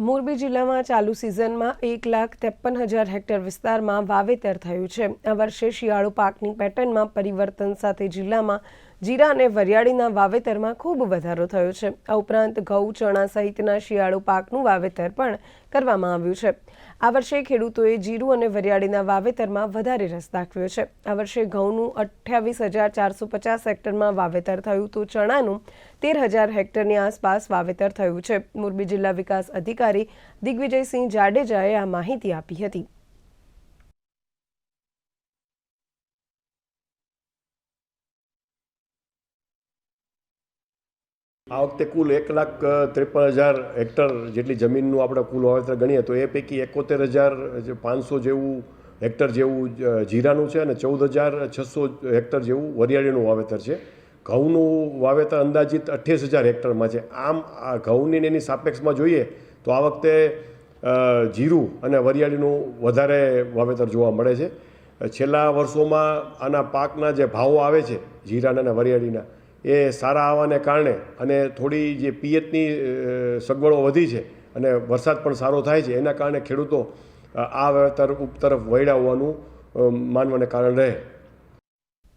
મોરબી જિલ્લામાં ચાલુ સિઝનમાં એક લાખ ત્રેપન હજાર હેક્ટર વિસ્તારમાં વાવેતર થયું છે. આ વર્ષે શિયાળુ પાકની પેટર્નમાં પરિવર્તન સાથે જિલ્લામાં જીરા અને વરિયાળીના વાવેતરમાં ખૂબ વધારો થયો છે. આ ઉપરાંત ઘઉં, ચણા સહિતના શિયાળુ પાકનું વાવેતર પણ કરવામાં આવ્યું છે. આ વર્ષે ખેડૂતોએ જીરું અને વરિયાળીના વાવેતરમાં વધારે રસ દાખવ્યો છે. આ વર્ષે ઘઉંનું અઠ્યાવીસ હજાર ચારસો પચાસ હેક્ટરમાં વાવેતર થયું તો ચણાનું તેર હજાર હેક્ટરની આસપાસ વાવેતર થયું છે. મોરબી જિલ્લા વિકાસ અધિકારી દિગ્વિજયસિંહ જાડેજાએ આ માહિતી આપી હતી. આ વખતે કુલ એક લાખ ત્રેપન હજાર હેક્ટર જેટલી જમીનનું આપણે કુલ વાવેતર ગણીએ તો એ પૈકી એકોતેર હજાર પાંચસો જેવું હેક્ટર જેવું જીરાનું છે અને ચૌદ હજાર છસો હેક્ટર જેવું વરિયાળીનું વાવેતર છે. ઘઉંનું વાવેતર અંદાજિત અઠ્યાસ હજાર હેક્ટરમાં છે. આમ, આ ઘઉંની એની સાપેક્ષમાં જોઈએ તો આ વખતે જીરું અને વરિયાળીનું વધારે વાવેતર જોવા મળે છે. છેલ્લા વર્ષોમાં આના પાકના જે ભાવો આવે છે, જીરાના અને વરિયાળીના એ સારા આવવાને કારણે અને થોડી જે પિયતની સગવડો વધી છે અને વરસાદ પણ સારો થાય છે, એના કારણે ખેડૂતો આ ઉપ તરફ વળ્યા હોવાનું માનવાને કારણ રહે.